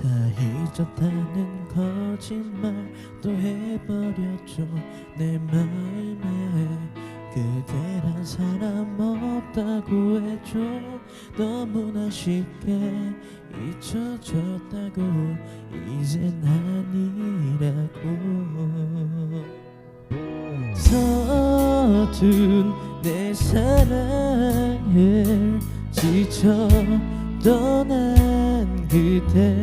다 잊었다는 거짓말 또 해버렸죠. 내 마음에 그대란 사람 없다고 해줘 너무나 쉽게 잊혀졌다고 이젠 아니라고. 서툰 내 사랑을 지쳐 떠난 그대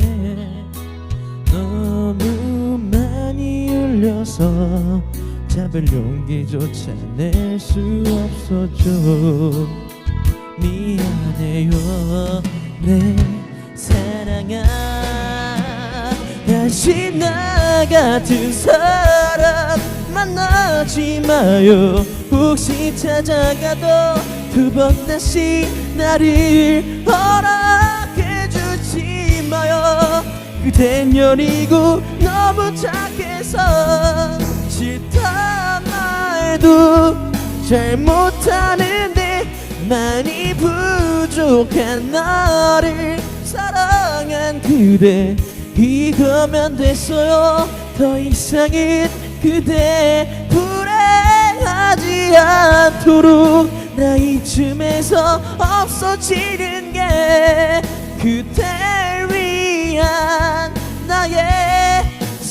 너무 많이 울려서 잡을 용기조차 낼 수 없었죠 미안해요 내 사랑아. 다시 나 같은 사람 만나지 마요. 혹시 찾아가도 두 번 다시 나를 마요 그댄 여리고 너무 착해서 싫단 말도 잘 못하는데 많이 부족한 나를 사랑한 그대. 이거면 됐어요. 더 이상은 그대 불행하지 않도록 나 이쯤에서 없어지는 게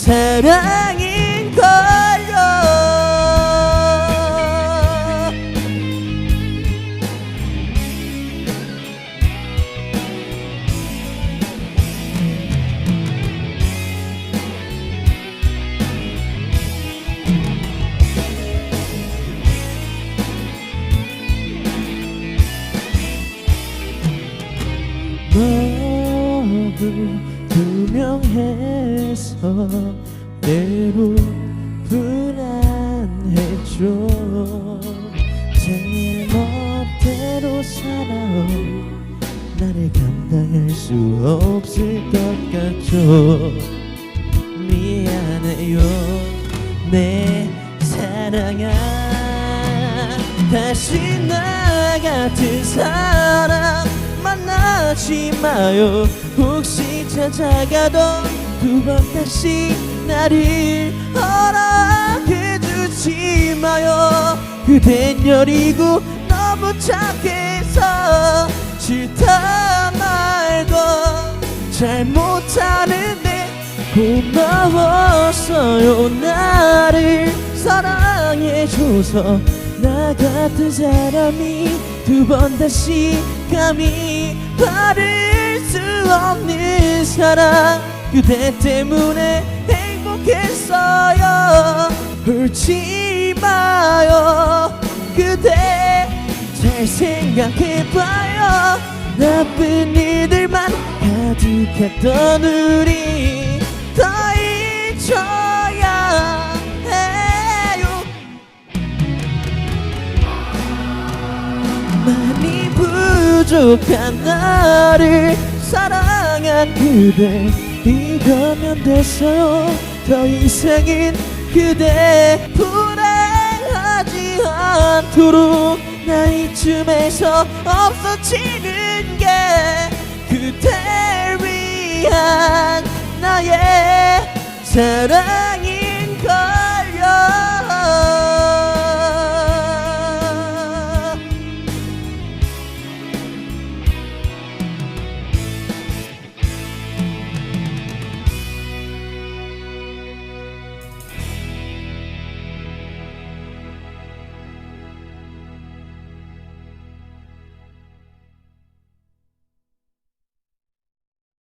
사랑인걸요. 너무 투명해서 때로 불안해져 제 멋대로 살아온 나를 감당할 수 없을 것 같죠. 미안해요. 내 사랑아 다시 나 같은 사람 만나지 마요. 혹시 찾아가도 두 번 다시 나를 허락해 주지 마요. 그댄 여리고 너무 착해서 싫다 말도 잘 못하는데 고마웠어요. 나를 사랑해줘서 나 같은 사람이 두 번 다시 감히 받을 수 없는 사랑. 그대 때문에 행복했어요. 울지 마요. 그대 잘 생각해봐요. 나쁜 일들만 가득했던 우리 부족한 나를 사랑한 그대. 이거면 됐어요. 더 이상은 그대 불행하지 않도록 나 이쯤에서 없어지는 게 그댈 위한 나의 사랑